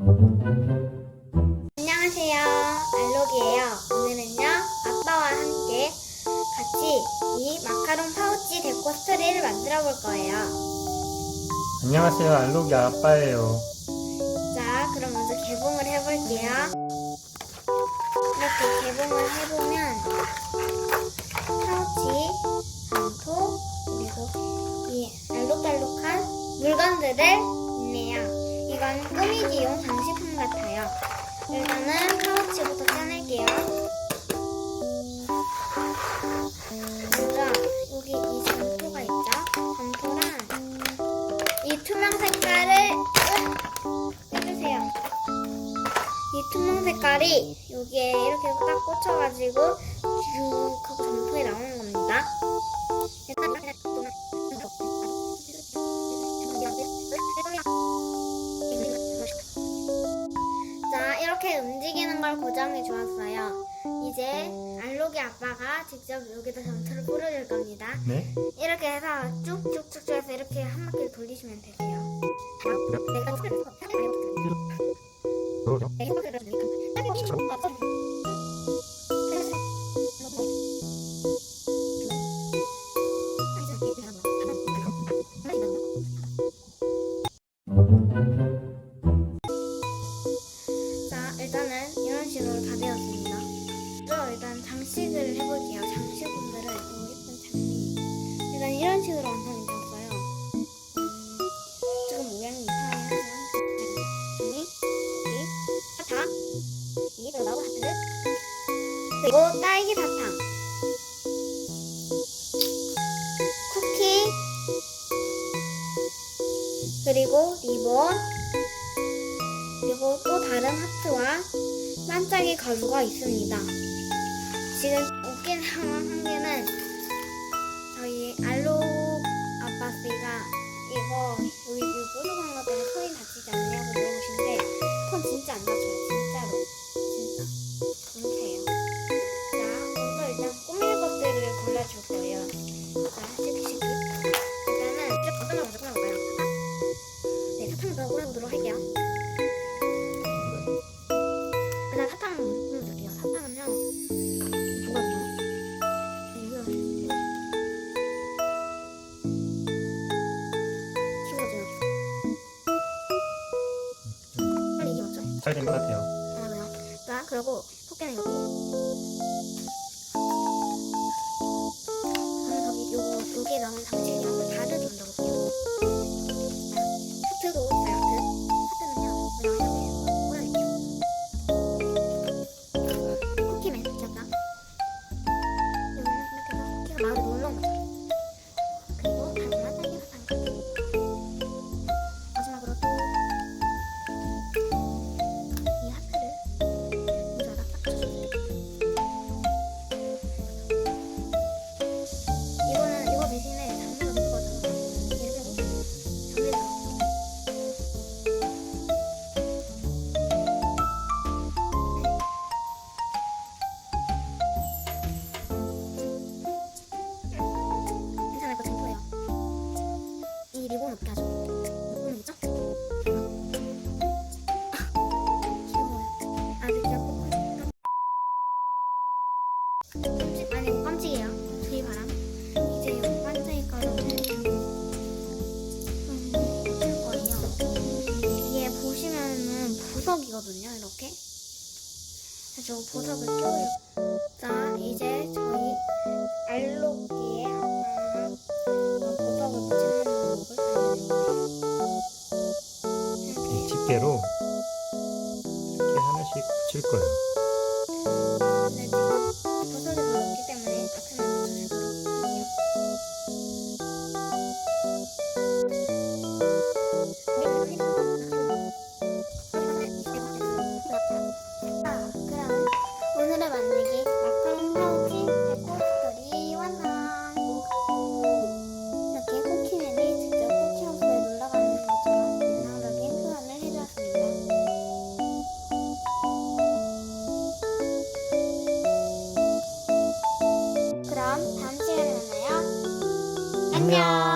안녕하세요. 알록이에요. 오늘은요, 아빠와 함께 같이 이 마카롱 파우치 데코 스토리를 만들어 볼 거예요. 안녕하세요. 알록이 아빠예요. 자, 그럼 먼저 개봉을 해볼게요. 이렇게 개봉을 해보면 파우치, 방토, 그리고 이 알록달록한 물건들을. 꾸미기용 장식품 같아요. 일단은 파우치부터 꺼낼게요. 먼저 여기 이 점토가 있죠? 점토랑 이 투명 색깔을 빼주세요. 이 투명 색깔이 여기에 이렇게 딱 꽂혀가지고 쭉 하고 점토에 나오는 겁니다. 걸 고정해 주었어요. 이제 알록이 아빠가 직접 여기다 점토를 뿌려줄 겁니다. 네? 이렇게 해서 쭉쭉쭉 해서 이렇게 한 바퀴 돌리시면 되세요. 자, 그리고 딸기 사탕, 쿠키, 그리고 리본, 그리고 또 다른 하트와 반짝이 가루가 있습니다. 지금 웃긴 상황 한 개는 저희 알록 아빠씨가 이거 이 뾰족한 것 때문에 손이 다치지 않냐고 물어보시는데 잘 된 것 같아요. 맞아요. 자, 그리고 토끼는. 저 보석이거든요, 이렇게. 그래서 저 보석을 껴요. 자, 이제 저희 알록기에 아빠랑 보석을 붙이는 안녕.